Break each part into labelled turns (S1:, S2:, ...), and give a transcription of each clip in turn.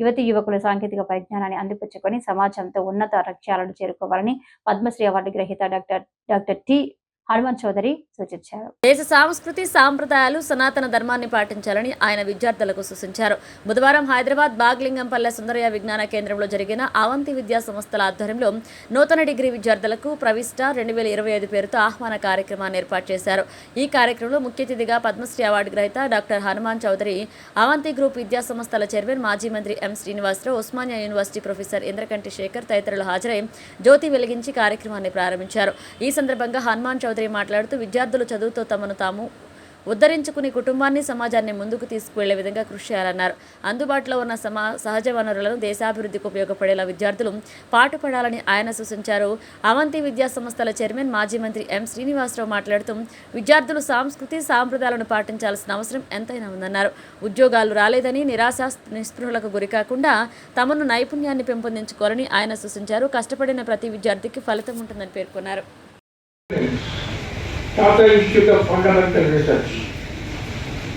S1: యువతి యువకులు సాంకేతిక పరిజ్ఞానాన్ని అందిపుచ్చుకొని సమాజంతో ఉన్నత లక్ష్యాలను చేరుకోవాలని పద్మశ్రీ అవార్డు గ్రహీత doctor doctor T Hanuman Chowdary సూచించారు.
S2: దేశ సంస్కృతి సాంప్రదాయాలు సనాతన ధర్మాన్ని పాటించాలని ఆయన విద్యార్థులకు సూచించారు. బుధవారం హైదరాబాద్ బాగ్లింగంపల్లె సుందరయ్య విజ్ఞాన కేంద్రంలో జరిగిన అవంతి విద్యా సంస్థల ఆధ్వర్యంలో నూతన డిగ్రీ విద్యార్థులకు ప్రవిష్ట రెండు వేల ఇరవై ఐదు పేరుతో ఆహ్వాన కార్యక్రమాన్ని ఏర్పాటు చేశారు. ఈ కార్యక్రమంలో ముఖ్య అతిథిగా పద్మశ్రీ అవార్డు గ్రహీత డాక్టర్ హనుమాన్ చౌదరి అవంతి గ్రూప్ విద్యా సంస్థల చైర్మన్ మాజీ మంత్రి M Srinivasarao Osmania university professor Indrakanti Shekhar తదితరులు హాజరై జ్యోతి వెలిగించి కార్యక్రమాన్ని ప్రారంభించారు. ఈ సందర్భంగా హనుమాన్ చౌదరి మాట్లాడుతూ విద్యార్థులు చదువుతో తమను తాము ఉద్ధరించుకుని కుటుంబాన్ని సమాజాన్ని ముందుకు తీసుకువెళ్ళే విధంగా కృషి చేయాలన్నారు. అందుబాటులో ఉన్న సమా సహజ వనరులను దేశాభివృద్ధికి ఉపయోగపడేలా విద్యార్థులు పాటుపడాలని ఆయన సూచించారు. అవంతి విద్యా సంస్థల చైర్మన్ మాజీ మంత్రి ఎం. శ్రీనివాసరావు మాట్లాడుతూ విద్యార్థులు సాంస్కృతి సాంప్రదాయాలను పాటించాల్సిన అవసరం ఎంతైనా ఉందన్నారు. ఉద్యోగాలు రాలేదని నిరాశ నిస్పృహలకు గురికాకుండా తమను నైపుణ్యాన్ని పెంపొందించుకోవాలని ఆయన సూచించారు. కష్టపడిన ప్రతి విద్యార్థికి ఫలితం ఉంటుందని పేర్కొన్నారు.
S3: Tata Institute of Fundamental Research.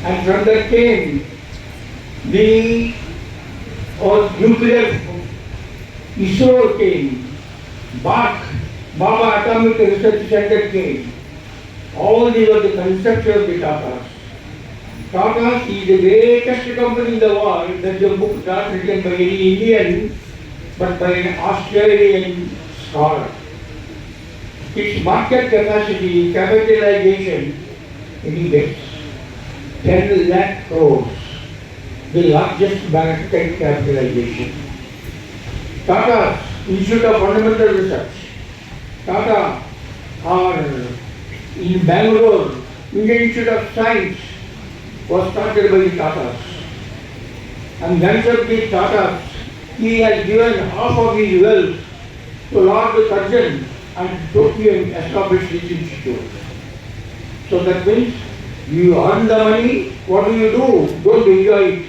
S3: And from that came the all nuclear ISRO came, BAC, Baba Atomic Research Center came. All these were the concepts of the Tatas. Tatas is the greatest company in the world. There is a book not written by any Indian, but by an Australian scholar. Its market capacity, capitalization, indicates 10 lakh crores, the largest market capitalization. Tata Institute of Fundamental Research, Tata are in Bangalore, Indian Institute of Science was started by the Tatas. And Ganshapji Tatas, he has given half of his wealth to Lord Surgeon and Tokyo established this institute. So that means you earn the money, what do you do? Don't enjoy it,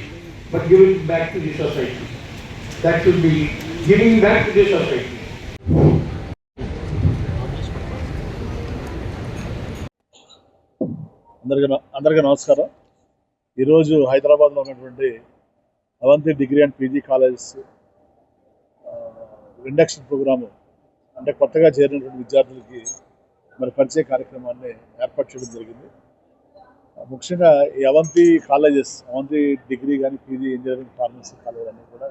S3: but give it back to the society. That should be giving back to the society.
S4: అందరికీ అందరికీ నమస్కారం ఈరోజు హైదరాబాద్లో ఉన్నటువంటి Avanti degree and PG colleges induction programme అంటే కొత్తగా చేరినటువంటి విద్యార్థులకి మరి పరిచయ కార్యక్రమాన్ని ఏర్పాటు చేయడం జరిగింది. ముఖ్యంగా ఈ అవంతి కాలేజెస్ అవంతి డిగ్రీ కానీ పీజీ ఇంజనీరింగ్ ఫార్మసీ కాలేజ్ అన్నీ కూడా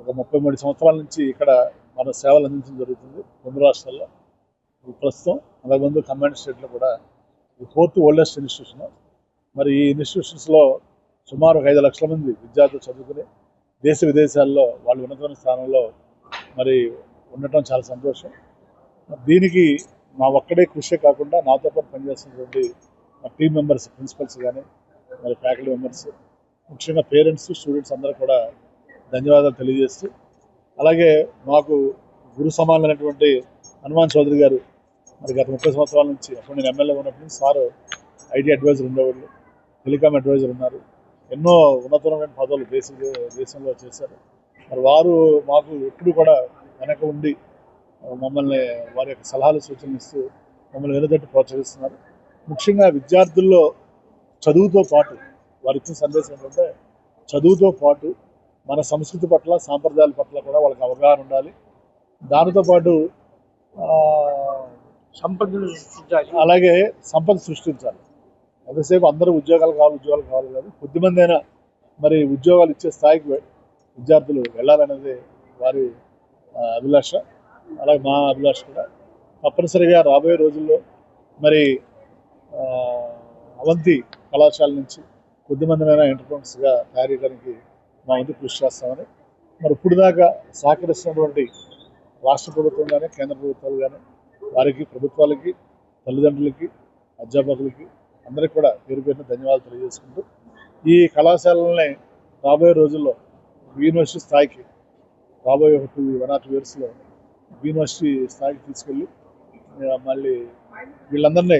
S4: ఒక ముప్పై మూడు సంవత్సరాల నుంచి ఇక్కడ మన సేవలు అందించడం జరుగుతుంది రెండు రాష్ట్రాల్లో. ప్రస్తుతం అలాగే ముందు కమాండ్ స్టేట్లో కూడా ఈ ఫోర్త్ ఓల్డెస్ట్ ఇన్స్టిట్యూషన్. మరి ఈ ఇన్స్టిట్యూషన్స్లో సుమారు ఒక ఐదు లక్షల మంది విద్యార్థులు చదువుకుని దేశ విదేశాల్లో వాళ్ళు ఉన్నతమైన స్థానంలో మరి ఉండటం చాలా సంతోషం. దీనికి మా ఒక్కడే కృషి కాకుండా నాతో పాటు పనిచేస్తున్నటువంటి మా టీం మెంబర్స్ ప్రిన్సిపల్స్ కానీ మరి ఫ్యాకల్టీ మెంబర్స్ ముఖ్యంగా పేరెంట్స్ స్టూడెంట్స్ అందరూ కూడా ధన్యవాదాలు తెలియజేస్తూ అలాగే మాకు గురు సమానమైనటువంటి హనుమాన్ చౌదరి గారు మరి గత ముప్పై సంవత్సరాల నుంచి అప్పుడు నేను ఎమ్మెల్యే ఉన్నప్పుడు సారు ఐటీ అడ్వైజర్ ఉండేవాళ్ళు టెలికామ్ అడ్వైజర్ ఉన్నారు. ఎన్నో ఉన్నతమైన పదవులు దేశ దేశంలో చేశారు. మరి వారు మాకు ఎప్పుడు కూడా వెనక ఉండి మమ్మల్ని వారి యొక్క సలహాలు సూచనలు ఇస్తూ మమ్మల్ని వెనుదట్టి ప్రోత్సహిస్తున్నారు. ముఖ్యంగా విద్యార్థుల్లో చదువుతో పాటు వారు ఇచ్చిన సందేశం ఏంటంటే చదువుతో పాటు మన సంస్కృతి పట్ల సాంప్రదాయాల పట్ల కూడా వాళ్ళకి అవగాహన ఉండాలి. దానితో పాటు
S3: సృష్టించాలి.
S4: అలాగే సంపద సృష్టించాలి. ఎంతసేపు అందరూ ఉద్యోగాలు కావాలి ఉద్యోగాలు కావాలి కాదు కొద్దిమంది అయినా మరి ఉద్యోగాలు ఇచ్చే స్థాయికి విద్యార్థులు వెళ్ళాలనేది వారి అభిలాష అలాగే మా అభిలాష కూడా. తప్పనిసరిగా రాబోయే రోజుల్లో మరి అవంతి కళాశాల నుంచి కొద్దిమందినైనా ఎంటర్ప్రెన్స్గా తయారు చేయడానికి మా వంతు కృషి చేస్తామని. మరి ఇప్పుడు దాకా సహకరిస్తున్నటువంటి రాష్ట్ర ప్రభుత్వం కానీ కేంద్ర ప్రభుత్వాలు కానీ వారికి ప్రభుత్వాలకి తల్లిదండ్రులకి అధ్యాపకులకి అందరికీ కూడా పేరు పేరున ధన్యవాదాలు తెలియజేసుకుంటూ ఈ కళాశాలని రాబోయే రోజుల్లో యూనివర్సిటీ స్థాయికి రాబోయే ఒక టూ వన్ ఆర్ టూ ఇయర్స్లో యూనివర్సిటీ స్థాయికి తీసుకెళ్ళి మళ్ళీ వీళ్ళందరినీ